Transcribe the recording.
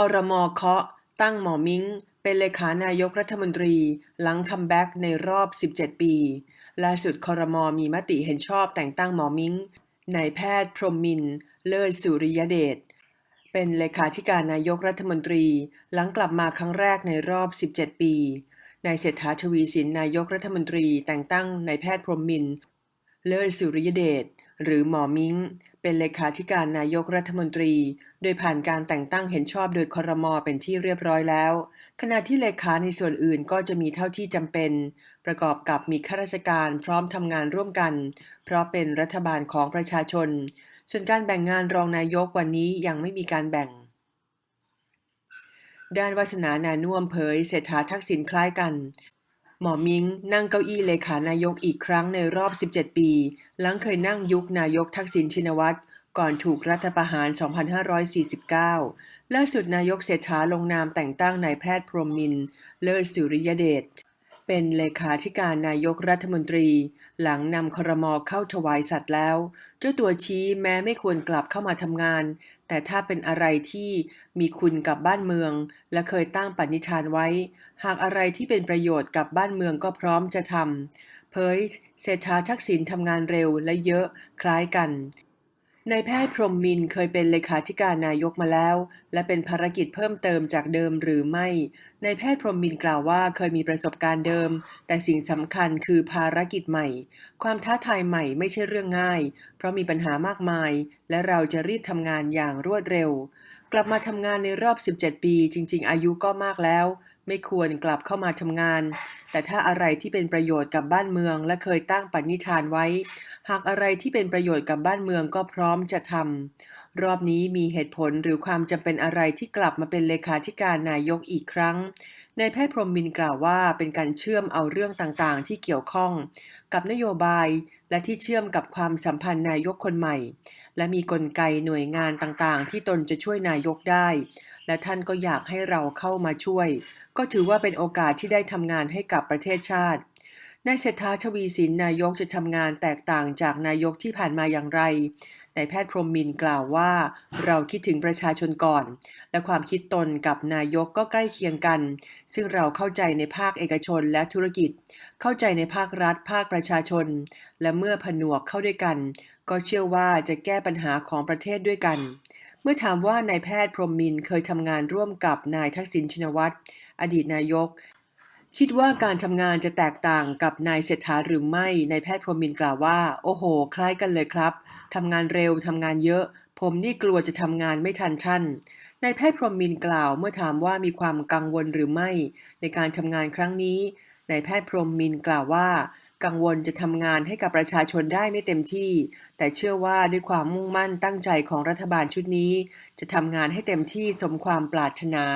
คอรมอเคาะ ตั้งหมอมิง้ง เป็นเลขานายกรัฐมนตรี หลังคัมแบ็กในรอบ 17 ปี ล่าสุดคอรมอมีมติเห็นชอบแต่งตั้งหมอมิง้งนายแพทย์พรหมมิน เลิศสุริยเดช เป็นเลขาธิการนายกรัฐมนตรี หลังกลับมาครั้งแรกในรอบ 17 ปี นายเศรษฐาทวีสินนายกรัฐมนตรี แต่งตั้งนายแพทย์พรหมมิน เลิศสุริยเดช หรือหมอมิง้ง เป็นเลขาธิการนายกรัฐมนตรี โดยผ่านการแต่งตั้งเห็นชอบโดยคอรมอเป็นที่เรียบร้อยแล้ว ขณะที่เลขาในส่วนอื่นก็จะมีเท่าที่จำเป็น ประกอบกับมีข้าราชการพร้อมทำงานร่วมกัน เพราะเป็นรัฐบาลของประชาชน ส่วนการแบ่งงานรองนายกวันนี้ยังไม่มีการแบ่ง ด้านวาสนานานุ่มเผยเศรษฐาทักษิณคล้ายกัน หมอมิง้งนั่งเก้าอี้เลขานายกอีกครั้งในรอบ 17 ปี หลังเคยนั่งยุคนายกทักษิณชินวัตรก่อนถูกรัฐประหาร 2549 ล่าสุดนายกเศรษฐาลงนามแต่งตั้งนายแพทย์พรหมมินทร์เลิศสุริยเดช เป็นเลขาธิการนายกรัฐมนตรี หลังนำครมอเข้าถวายสัตว์แล้ว เจ้าตัวชี้แม้ไม่ควรกลับเข้ามาทำงาน แต่ถ้าเป็นอะไรที่มีคุณกับบ้านเมือง และเคยตั้งปณิธานไว้ หากอะไรที่เป็นประโยชน์กับบ้านเมืองก็พร้อมจะทำเผยเศรษฐาทักษิณทำงานเร็วและเยอะคล้ายกัน นายแพทย์พรมมินเคยเป็นเลขาธิการนายกมาแล้ว และเป็นภารกิจเพิ่มเติมจากเดิมหรือไม่ นายแพทย์พรมมินกล่าวว่าเคยมีประสบการณ์เดิม แต่สิ่งสำคัญคือภารกิจใหม่ ความท้าทายใหม่ไม่ใช่เรื่องง่าย เพราะมีปัญหามากมาย และเราจะรีบทำงานอย่างรวดเร็ว กลับมาทำงานในรอบ 17 ปี จริง ๆ อายุก็มากแล้ว ไม่ควรกลับเข้ามาทำงาน แต่ถ้าอะไรที่เป็นประโยชน์กับบ้านเมือง และเคยตั้งปณิธานไว้ หากอะไรที่เป็นประโยชน์กับบ้านเมืองก็พร้อมจะทำรอบนี้มีเหตุผลหรือความจำเป็นอะไรที่กลับมาเป็นเลขาธิการนายกอีกครั้งนายแพทย์พรหมมินกล่าวว่าเป็นการเชื่อมเอาเรื่องต่างๆ ที่เกี่ยวข้อง กับนโยบาย และที่เชื่อมกับความสัมพันธ์นายกคนใหม่ และมีกลไกหน่วยงานต่างๆ ที่ตนจะช่วยนายกได้ และท่านก็อยากให้เราเข้ามาช่วย ก็ถือว่าเป็นโอกาสที่ได้ทำงานให้กับประเทศชาติ นายเศรษฐาชวีสินนายกจะทำงานแตกต่างจากนายกที่ผ่านมาอย่างไรนายแพทย์พรหมมินกล่าวว่า เราคิดถึงประชาชนก่อน และความคิดตนกับนายกก็ใกล้เคียงกัน ซึ่งเราเข้าใจในภาคเอกชนและธุรกิจ เข้าใจในภาครัฐ ภาคประชาชน และเมื่อผนวกเข้าด้วยกัน ก็เชื่อว่าจะแก้ปัญหาของประเทศด้วยกัน เมื่อถามว่านายแพทย์พรหมมินเคยทำงานร่วมกับนายทักษิณชินวัตรอดีตนายก คิดว่าการทำงานจะแตกต่างกับนายเศรษฐาหรือไม่นายแพทย์พรหมินกล่าวว่า โอ้โห คล้ายกันเลยครับทำงานเร็วทำงานเยอะ ผมนี่กลัวจะทำงานไม่ทันท่านนายแพทย์พรหมินกล่าวเมื่อถามว่ามีความกังวลหรือไม่ ในการทำงานครั้งนี้นายแพทย์พรหมินกล่าวว่า กังวลจะทำงานให้กับประชาชนได้ไม่เต็มที่ แต่เชื่อว่าด้วยความมุ่งมั่นตั้งใจของรัฐบาลชุดนี้ จะทำงานให้เต็มที่สมความปรารถนา